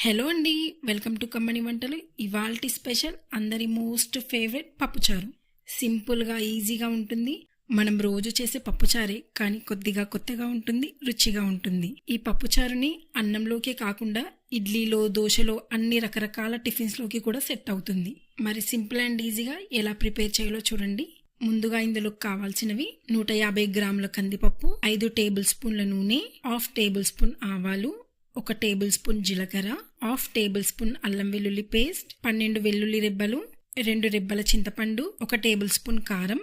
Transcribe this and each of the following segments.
Hello అండి welcome to కమ్మని వంటలు. ఇవాల్టి స్పెషల్ అందరి మోస్ట్ ఫేవరెట్ పప్పుచారు. సింపుల్గా ఈజీగా ఉంటుంది. మనం రోజు చేసే పప్పుచారే కానీ కొద్దిగా కొత్తగా ఉంటుంది రుచిగా ఉంటుంది. ఈ పప్పుచారుని అన్నంలోకే కాకుండా ఇడ్లీలో దోశలో అన్ని రకరకాల టిఫిన్స్లోకి కూడా సెట్ అవుతుంది. మరి సింపుల్ అండ్ ఈజీగా ఎలా ప్రిపేర్ చేయాలో చూడండి. ముందుగా ఇందులో కావాల్సినవి నూట యాభై గ్రాముల కందిపప్పు ఐదు టేబుల్ స్పూన్ల నూనె హాఫ్ టేబుల్ స్పూన్ ఆవాలు ఒక టేబుల్ స్పూన్ జీలకర్ర హాఫ్ టేబుల్ స్పూన్ అల్లం వెల్లుల్లి పేస్ట్ పన్నెండు వెల్లుల్లి రెబ్బలు రెండు రెబ్బల చింతపండు ఒక టేబుల్ స్పూన్ కారం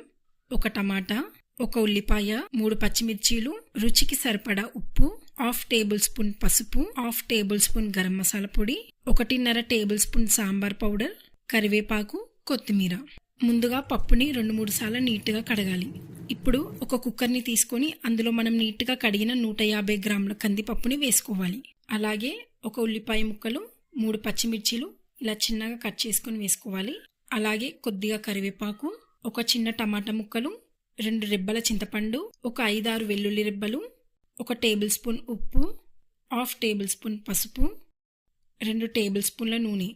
ఒక టమాటా ఒక ఉల్లిపాయ మూడు పచ్చిమిర్చీలు రుచికి సరిపడా ఉప్పు హాఫ్ టేబుల్ స్పూన్ పసుపు half tablespoon garam masala పొడి ఒకటిన్నర టేబుల్ స్పూన్ సాంబార్ పౌడర్ కరివేపాకు కొత్తిమీర. ముందుగా పప్పుని రెండు మూడు సార్లు నీట్గా కడగాలి. ఇప్పుడు ఒక కుక్కర్ని తీసుకొని అందులో మనం నీట్గా కడిగిన నూట యాభై గ్రాముల కందిపప్పుని వేసుకోవాలి. అలాగే ఒక ఉల్లిపాయ ముక్కలు మూడు పచ్చిమిర్చీలు ఇలా చిన్నగా కట్ చేసుకొని వేసుకోవాలి. అలాగే కొద్దిగా కరివేపాకు ఒక చిన్న టమాటా ముక్కలు రెండు రెబ్బల చింతపండు ఒక ఐదారు వెల్లుల్లి రెబ్బలు ఒక టేబుల్ స్పూన్ ఉప్పు హాఫ్ టేబుల్ స్పూన్ పసుపు రెండు టేబుల్ స్పూన్ల నూనె.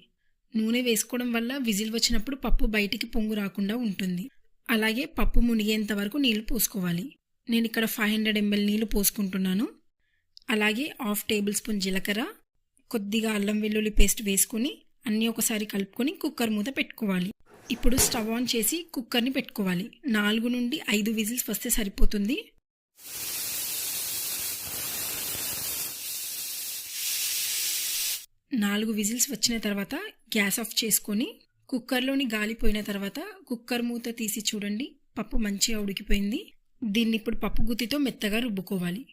నూనె వేసుకోవడం వల్ల విజిల్ వచ్చినప్పుడు పప్పు బయటికి పొంగు రాకుండా ఉంటుంది. అలాగే పప్పు మునిగేంత వరకు నీళ్ళు పోసుకోవాలి. నేను ఇక్కడ ఫైవ్ హండ్రెడ్ ఎంఎల్ నీళ్ళు పోసుకుంటున్నాను. అలాగే హాఫ్ టేబుల్ స్పూన్ జీలకర్ర కొద్దిగా అల్లం వెల్లుల్లి పేస్ట్ వేసుకొని అన్నీ ఒకసారి కలుపుకొని కుక్కర్ మూత పెట్టుకోవాలి. ఇప్పుడు స్టవ్ ఆన్ చేసి కుక్కర్ని పెట్టుకోవాలి. నాలుగు నుండి ఐదు విజిల్స్ వస్తే సరిపోతుంది. నాలుగు విజిల్స్ వచ్చిన తర్వాత గ్యాస్ ఆఫ్ చేసుకొని కుక్కర్లోని గాలి పోయిన తర్వాత కుక్కర్ మూత తీసి చూడండి. పప్పు మంచిగా ఉడికిపోయింది. దీన్ని ఇప్పుడు పప్పు గుత్తితో మెత్తగా రుబ్బుకోవాలి.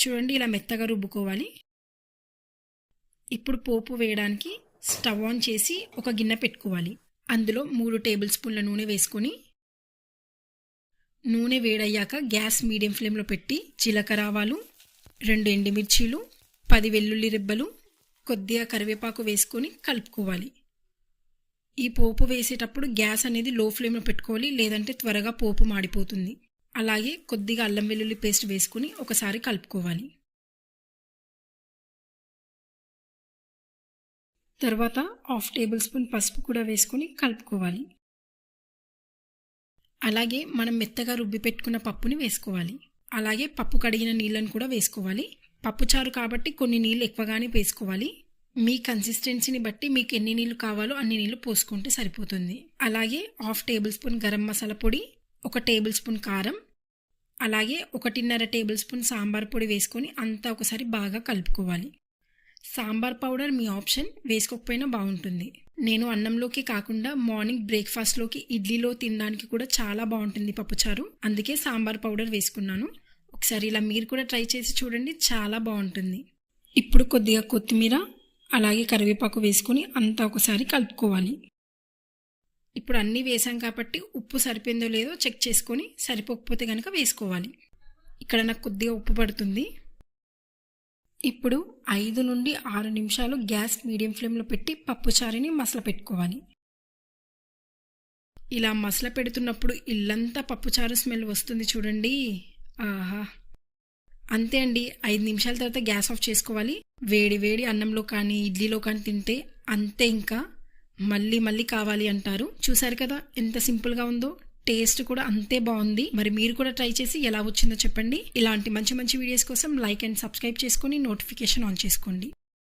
చూడండి ఇలా మెత్తగా రుబ్బుకోవాలి. ఇప్పుడు పోపు వేయడానికి స్టవ్ ఆన్ చేసి ఒక గిన్నె పెట్టుకోవాలి. అందులో మూడు టేబుల్ స్పూన్ల నూనె వేసుకొని నూనె వేడయ్యాక గ్యాస్ మీడియం ఫ్లేమ్లో పెట్టి జీలకర్ర ఆవాలు రెండు ఎండుమిర్చీలు పది వెల్లుల్లి రెబ్బలు కొద్దిగా కరివేపాకు వేసుకొని కలుపుకోవాలి. ఈ పోపు వేసేటప్పుడు గ్యాస్ అనేది లో ఫ్లేమ్లో పెట్టుకోవాలి లేదంటే త్వరగా పోపు మాడిపోతుంది. అలాగే కొద్దిగా అల్లం వెల్లుల్లి పేస్ట్ వేసుకొని ఒకసారి కలుపుకోవాలి. తర్వాత హాఫ్ టేబుల్ స్పూన్ పసుపు కూడా వేసుకొని కలుపుకోవాలి. అలాగే మనం మెత్తగా రుబ్బి పెట్టుకున్న పప్పుని వేసుకోవాలి. అలాగే పప్పు కడిగిన నీళ్ళను కూడా వేసుకోవాలి. పప్పుచారు కాబట్టి కొన్ని నీళ్ళు ఎక్కువగానే వేసుకోవాలి. మీ కన్సిస్టెన్సీని బట్టి మీకు ఎన్ని నీళ్ళు కావాలో అన్ని నీళ్ళు పోసుకుంటే సరిపోతుంది. అలాగే half tablespoon garam masala పొడి ఒక టేబుల్ స్పూన్ కారం అలాగే ఒకటిన్నర టేబుల్ స్పూన్ సాంబార్ పొడి వేసుకొని అంతా ఒకసారి బాగా కలుపుకోవాలి. సాంబార్ పౌడర్ మీ ఆప్షన్ వేసుకోకపోయినా బాగుంటుంది. నేను అన్నంలోకి కాకుండా మార్నింగ్ బ్రేక్ఫాస్ట్లోకి ఇడ్లీలో తినడానికి కూడా చాలా బాగుంటుంది పప్పుచారు. అందుకే సాంబార్ పౌడర్ వేసుకున్నాను. ఒకసారి ఇలా మీరు కూడా ట్రై చేసి చూడండి చాలా బాగుంటుంది. ఇప్పుడు కొద్దిగా కొత్తిమీర అలాగే కరివేపాకు వేసుకొని అంతా ఒకసారి కలుపుకోవాలి. ఇప్పుడు అన్నీ వేసాం కాబట్టి ఉప్పు సరిపోయిందో లేదో చెక్ చేసుకొని సరిపోకపోతే కనుక వేసుకోవాలి. ఇక్కడ నాకు కొద్దిగా ఉప్పు పడుతుంది. ఇప్పుడు ఐదు నుండి ఆరు నిమిషాలు గ్యాస్ మీడియం ఫ్లేమ్లో పెట్టి పప్పుచారుని మసల పెట్టుకోవాలి. ఇలా మసల పెడుతున్నప్పుడు ఇల్లంతా పప్పుచారు స్మెల్ వస్తుంది చూడండి. ఆహా. అంతే అండి. ఐదు నిమిషాల తర్వాత గ్యాస్ ఆఫ్ చేసుకోవాలి. వేడి వేడి అన్నంలో కానీ ఇడ్లీలో కానీ తింటే అంతే ఇంకా. మళ్ళీ మళ్ళీ కావాలి అంటారు. చూసారు కదా ఎంత సింపుల్గా ఉందో. టేస్ట్ కూడా అంతే బాగుంది. మరి మీరు కూడా ట్రై చేసి ఎలా వచ్చిందో చెప్పండి. ఇలాంటి మంచి మంచి వీడియోస్ కోసం లైక్ అండ్ సబ్స్క్రైబ్ చేసుకొని నోటిఫికేషన్ ఆన్ చేసుకోండి.